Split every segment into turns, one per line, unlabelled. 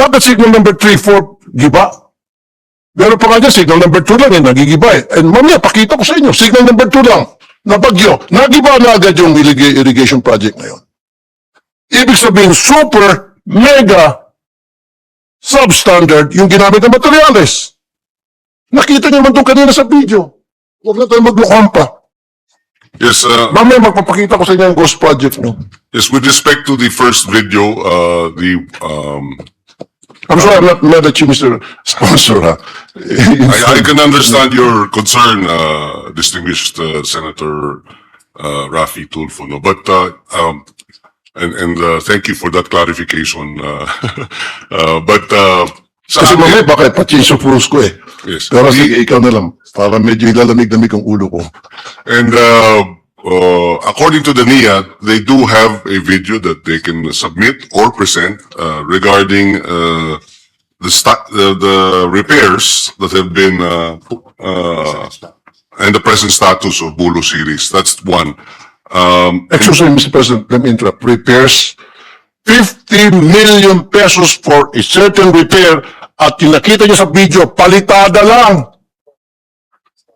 Bakit signal number 3, 4, giba? Meron pa nga dyan, signal number 2 lang eh, nagigiba eh. And mamaya, pakita ko sa inyo, signal number 2 lang, na bagyo, nagiba na agad yung irrig- irrigation project ngayon. Ibig sabihin, super, mega, substandard yung ginamit na materials. Nakita niyo naman itong kanina sa video. Huwag na tayo maglukhan pa.
Yes, uh,
Mamaya magpapakita ko sa inyo yung ghost project nyo.
yes, with respect to the first video, uh, the, um,
I'm sorry I'm not mad at you, Mr. Sponsor. Ha?
I, I can understand your concern, uh, distinguished uh, Senator, uh, Rafi Tulfo, no? But, uh, um, and, and, uh, thank you for that clarification, uh, uh, but, uh, sa
Kasi
akin-
mamaya baka ipachinso puros ko eh.
Yes.
Pero sige, ikaw na lang. Para medyo ilalamig-lamig ang ulo ko.
And uh, uh, according to the NIA, they do have a video that they can submit or present uh, regarding uh, the, the the repairs that have been uh, uh, and the present status of Bulo series. That's one. Um,
Excuse me, Mr. President, let me interrupt. Repairs, 50 million pesos for a certain repair at yung nakita niyo sa video, palitada lang.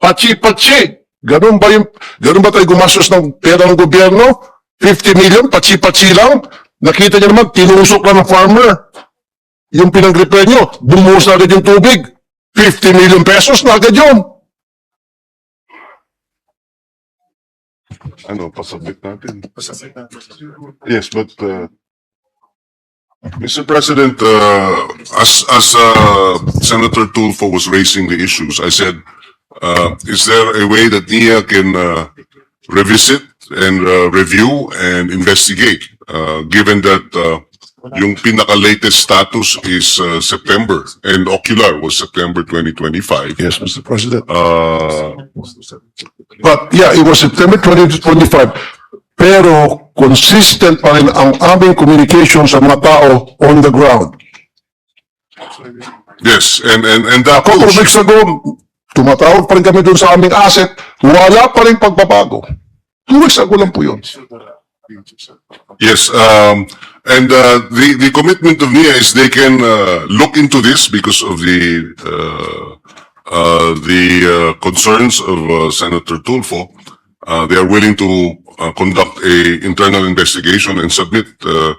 Pachi-pachi. Ganun ba yung, ganun ba tayo gumastos ng pera ng gobyerno? 50 million, pachi-pachi lang. Nakita niyo naman, tinusok lang ng farmer. Yung pinag-repair niyo, bumuhos na agad yung tubig. 50 million pesos na agad yun.
ano, pasabit natin. Yes, but uh, Mr. President, uh, as as uh, Senator Tulfo was raising the issues, I said, uh, is there a way that NIA can uh, revisit and uh, review and investigate, uh, given that uh, yung pinaka-latest status is uh, September and Ocular was September 2025.
Yes, Mr. President.
Uh,
But yeah, it was September 2025. Pero consistent pa rin ang aming communication sa mga tao on the ground.
yes, and and and that
Couple of weeks ago, tumatawag pa rin kami doon sa aming asset. Wala pa rin pagbabago. Two weeks lang po yun.
Yes, um, and, uh, the, the commitment of NIA is they can, uh, look into this because of the, uh, uh, the, uh, concerns of, uh, Senator Tulfo. Uh, they are willing to, uh, conduct a internal investigation and submit, uh,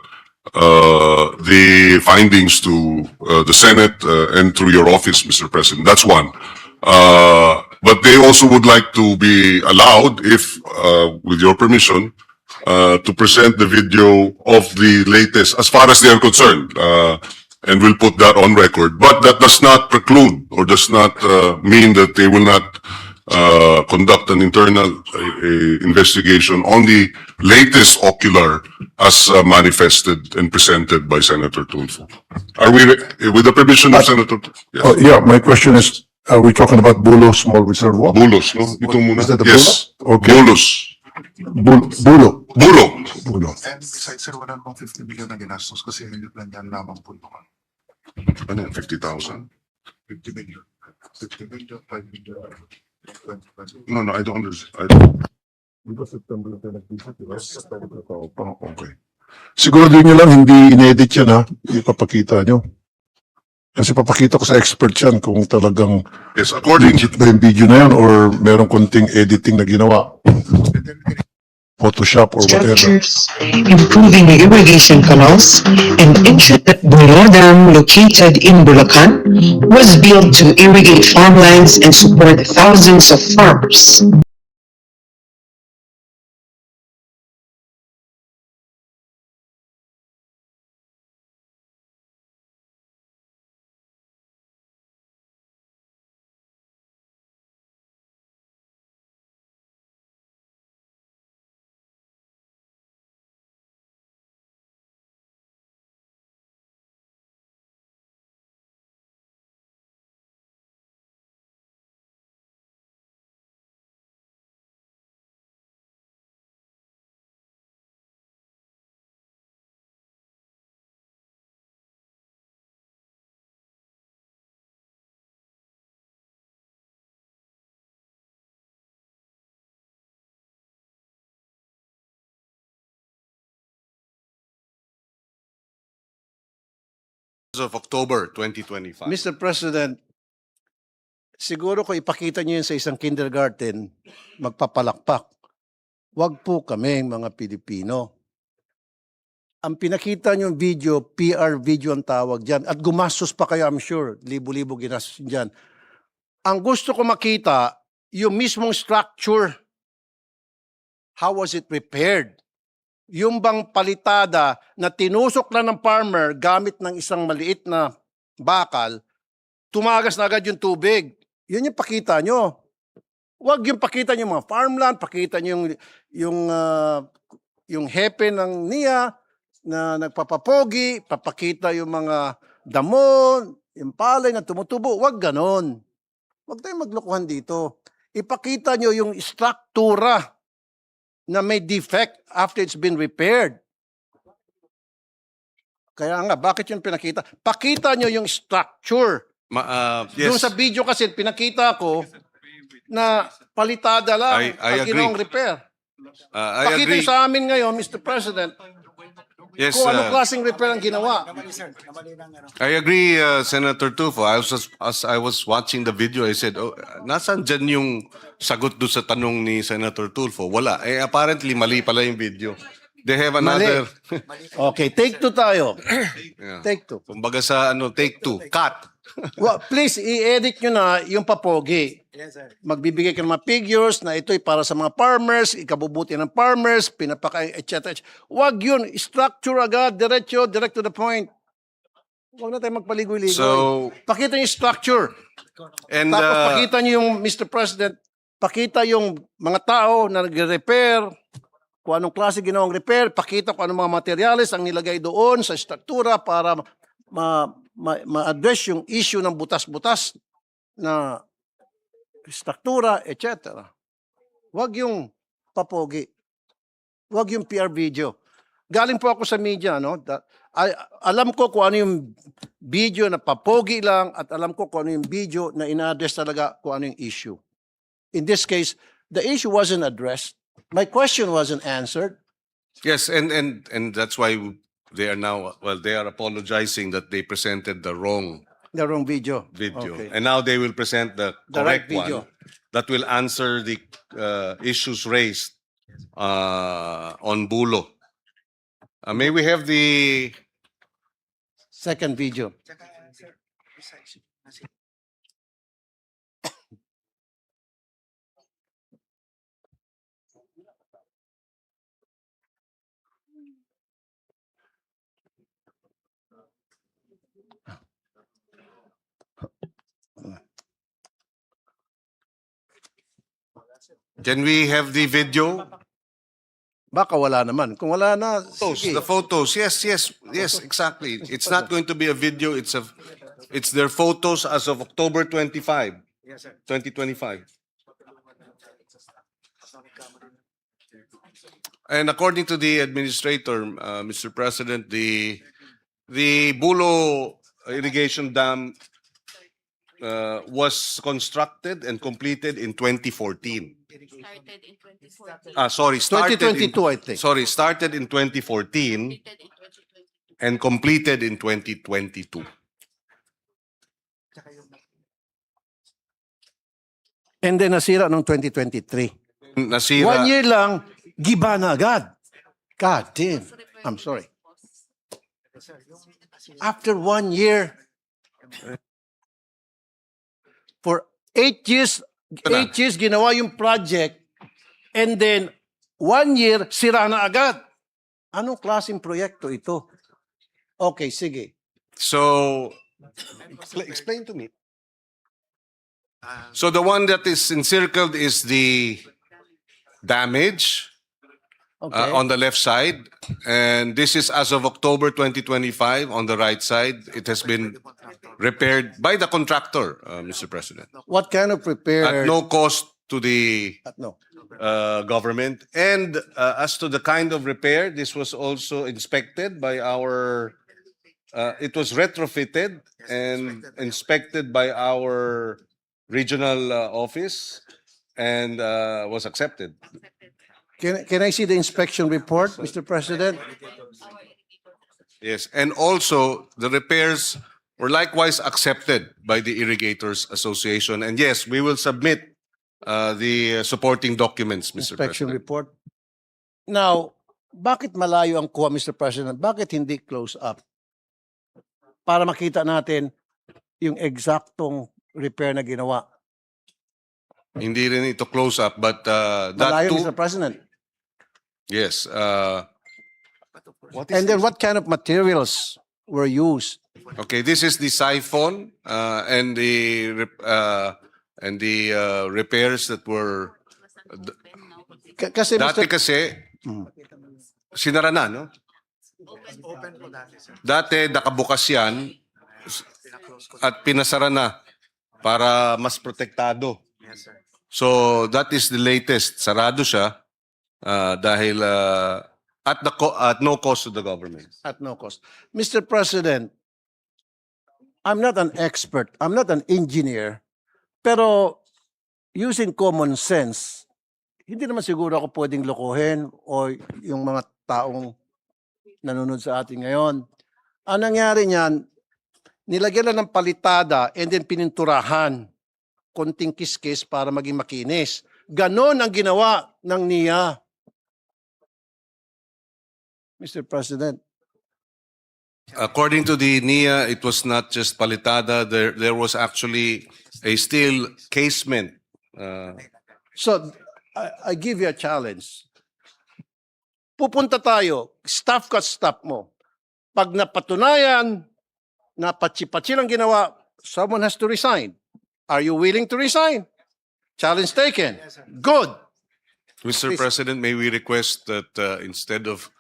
uh, the findings to, uh, the Senate, uh, and through your office, Mr. President. That's one. Uh, but they also would like to be allowed, if, uh, with your permission, uh, to present the video of the latest, as far as they are concerned, uh, and we'll put that on record. But that does not preclude or does not uh, mean that they will not uh, conduct an internal uh, uh, investigation on the latest ocular as uh, manifested and presented by Senator Tulfo. Are we, re- with the permission of Senator? Yes.
Oh, yeah, my question is, are we talking about Bulo Small Reservoir?
Bulos, no? Ito muna.
Is that the
Yes.
Bulo? Okay.
Bulos.
Bul- Bulo.
Bulo.
Bulo.
And besides, sir, wala namang 50 million na ginastos kasi may plan yan lamang po naman.
Ano yan, 50,000?
50 million. 50 million, 5 million. 20, 20.
No, no, I don't understand. I don't-
Di ba September tayo nag-visit, di ba? September pa ako. Ah, Okay. Siguro din nyo lang, hindi inedit yan ha. Ipapakita nyo. Kasi papakita ko sa expert yan kung talagang
Yes, according,
legit ba yung video na yan or merong konting editing na ginawa. Photoshop or whatever.
structures, improving the irrigation canals, and ensure that Bulo Dam, located in Bulacan, was built to irrigate farmlands and support thousands of farmers.
Of October 2025.
Mr. President, siguro kung ipakita niyo yun sa isang kindergarten, magpapalakpak. Huwag po kami, mga Pilipino. Ang pinakita niyo video, PR video ang tawag dyan. At gumastos pa kayo, I'm sure. Libo-libo ginastos dyan. Ang gusto ko makita, yung mismong structure. How was it prepared? Yung bang palitada na tinusok na ng farmer gamit ng isang maliit na bakal, tumagas na agad yung tubig. Yun yung pakita nyo. Huwag yung pakita nyo mga farmland, pakita nyo yung, yung, ah, yung hepe ng NIA na nagpapapogi, papakita yung mga damo, yung palay na tumutubo. Huwag ganon. Huwag tayong maglokohan dito. Ipakita nyo yung struktura na may defect after it's been repaired. Kaya nga, bakit yun pinakita? Pakita nyo yung structure.
Ma, uh,
Doon
yes,
sa video kasi pinakita ko na palitada lang
I- I
ang
agree.
ginawang repair.
uh, I
Pakita
agree.
sa amin ngayon, Mr. President,
Yes,
kung anong
uh,
klaseng repair ang ginawa.
I agree, uh, Senator Tufo. I was just, as I was watching the video, I said, oh, nasan dyan yung sagot do sa tanong ni Senator Tulfo? Wala. Eh, apparently, mali pala yung video. They have another...
Okay, take two tayo.
Yeah.
Take two.
Kumbaga sa ano, take two. Cut.
Well, please, i-edit nyo na yung papogi. Magbibigay ka ng mga figures na ito'y para sa mga farmers, ikabubuti ng farmers, pinapakain, etc. etc. Huwag yun. Structure agad, diretso, direct to the point. Huwag na tayo magpaligoy-ligoy.
So,
pakita yung structure.
and
Tapos
uh,
pakita niyo yung, Mr. President, pakita yung mga tao na nagre-repair, kung anong klase ginawang repair, pakita kung anong mga materials ang nilagay doon sa struktura para ma, ma, ma-address yung issue ng butas-butas na struktura, etc. Huwag yung papogi. Huwag yung PR video. Galing po ako sa media, no? Ay, alam ko kung ano yung video na papogi lang at alam ko kung ano yung video na ina-address talaga kung ano yung issue. In this case, the issue wasn't addressed. My question wasn't answered.
yes, and, and, and that's why they are now, well, they are apologizing that they presented the wrong
The wrong video.
video.
Okay.
And now they will present the
The right
correct one
video.
that will answer the uh, issues raised uh, on Bulo. Uh, may we have the
Second video.
Can we have the video?
Baka wala naman. Kung wala na,
Photos,
sige.
the photos. Yes, yes, yes, exactly. It's not going to be a video. It's a, it's their photos as of October 25, 2025. And according to the administrator, uh, Mr. President, the, the Bulo irrigation dam uh, was constructed and completed in 2014.
Started in 2014.
Ah, sorry, started in,
2022, I think.
sorry, started in 2014
Completed in 2022.
and completed in 2022.
And then nasira noong 2023.
Nasira.
One year lang, giba na agad. God damn. I'm sorry. After one year, for eight years, eight years ginawa yung project, and then one year, sira na agad. Anong klaseng proyekto ito? Okay, sige.
So, expla- explain to me. So the one that is encircled is the damage
Okay.
uh, on the left side. And this is as of October 2025 on the right side. It has been repaired by the contractor, uh, Mr. President,
what kind of repair?
at no cost to the
At no.
uh, government. And uh, as to the kind of repair, this was also inspected by our, uh, it was retrofitted and inspected by our regional uh, office and uh, was accepted.
Can, can I see the inspection report, Mr. President?
Yes, and also the repairs were likewise accepted by the Irrigators Association. And yes, we will submit uh, the uh, supporting documents, Mr.
inspection
President.
report. Now, bakit malayo ang kuha, Mr. President? Bakit hindi close up? Para makita natin yung eksaktong repair na ginawa.
Hindi rin ito close up, but uh, that
Malayo,
too,
Mr. President.
yes. uh,
And then what kind of materials were used?
Okay, this is the siphon uh, and the rep- uh, and the uh, repairs that were
K- kasi,
dati
Mr.
kasi
Mm.
sinara na, no? Dati nakabukas yan at pinasara na para mas protektado. So that is the latest. Sarado siya uh, dahil uh, at the co- at no cost to the government.
at no cost. Mr. President, I'm not an expert, I'm not an engineer, pero using common sense, hindi naman siguro ako pwedeng lokohin o yung mga taong nanonood sa atin ngayon. Ang nangyari niyan, nilagyan lang ng palitada and then pininturahan konting kiskis para maging makinis. Ganon ang ginawa ng NIA. Mr. President,
According to the NIA, it was not just palitada. There, there was actually a steel casement. Uh,
So, I, I give you a challenge. Pupunta tayo, staff ka staff mo. Pag napatunayan na patsi-patsi lang ginawa, someone has to resign. Are you willing to resign? Challenge taken. Good.
Mr.
Please.
President, may we request that uh, instead of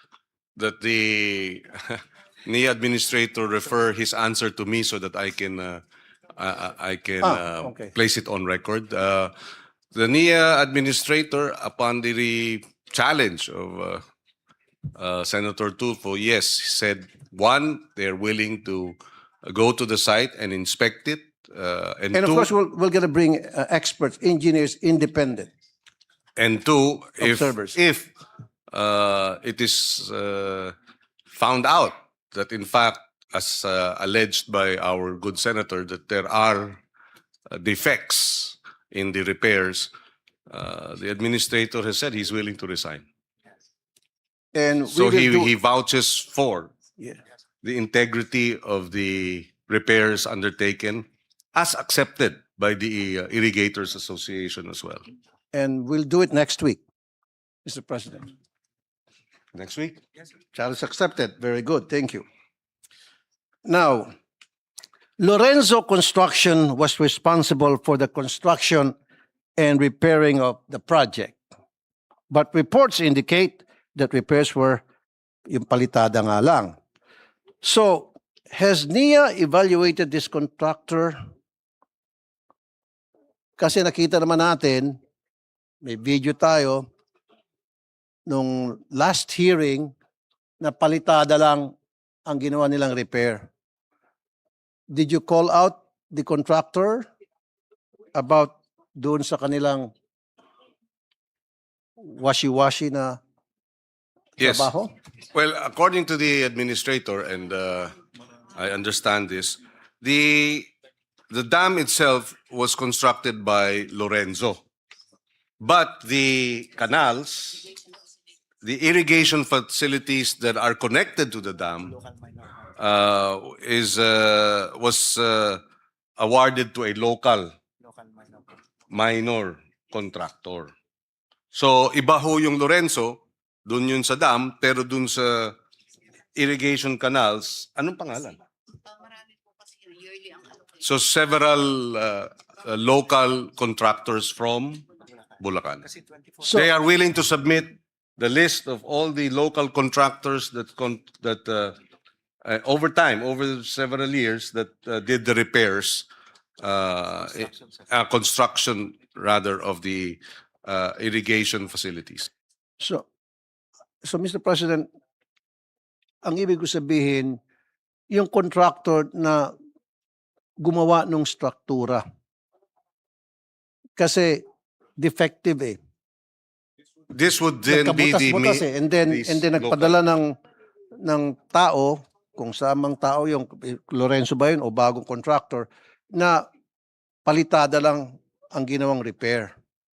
that the NIA administrator refer his answer to me so that I can uh, I, I I can
Ah,
uh,
okay.
place it on record. Uh, the NIA administrator, upon the re- challenge of uh, uh, Senator Tulfo, yes, said one, they're willing to go to the site and inspect it, uh, and,
And of
two,
course, we're, we're gonna bring uh, experts, engineers, independent.
And two, if,
Observers.
if uh, it is uh, found out that in fact, as uh, alleged by our good senator, that there are uh, defects in the repairs, uh, the administrator has said he's willing to resign.
And we
So
will
he,
do-
he vouches for
Yeah.
the integrity of the repairs undertaken as accepted by the uh, Irrigators Association as well.
And we'll do it next week, Mr. President.
Next week?
Challenge accepted. Very good. Thank you. Now, Lorenzo Construction was responsible for the construction and repairing of the project. But reports indicate that repairs were yung palitada nga lang. So, has NIA evaluated this contractor? Kasi nakita naman natin, may video tayo, nung last hearing, na palitada lang ang ginawa nilang repair. Did you call out the contractor about doon sa kanilang washi-washi na
Yes.
trabaho?
Well, according to the administrator, and uh, I understand this, the the dam itself was constructed by Lorenzo, but the canals, the irrigation facilities that are connected to the dam, uh, is uh, was uh, awarded to a local minor contractor. So iba ho yung Lorenzo, dun yun sa dam, pero dun sa irrigation canals, anong pangalan? So several uh, uh, local contractors from Bulacan.
So,
They are willing to submit the list of all the local contractors that con- that uh, uh, over time, over several years, that uh, did the repairs, uh, uh, construction rather of the uh, irrigation facilities.
so, so Mr. President, ang ibig ko sabihin, yung contractor na gumawa ng struktura. Kasi defective eh.
This would then be the me-
eh. And then, and then
local-
nagpadala ng, ng tao kung samang tao yung eh, Lorenzo ba yun o bagong contractor na palitada lang ang ginawang repair.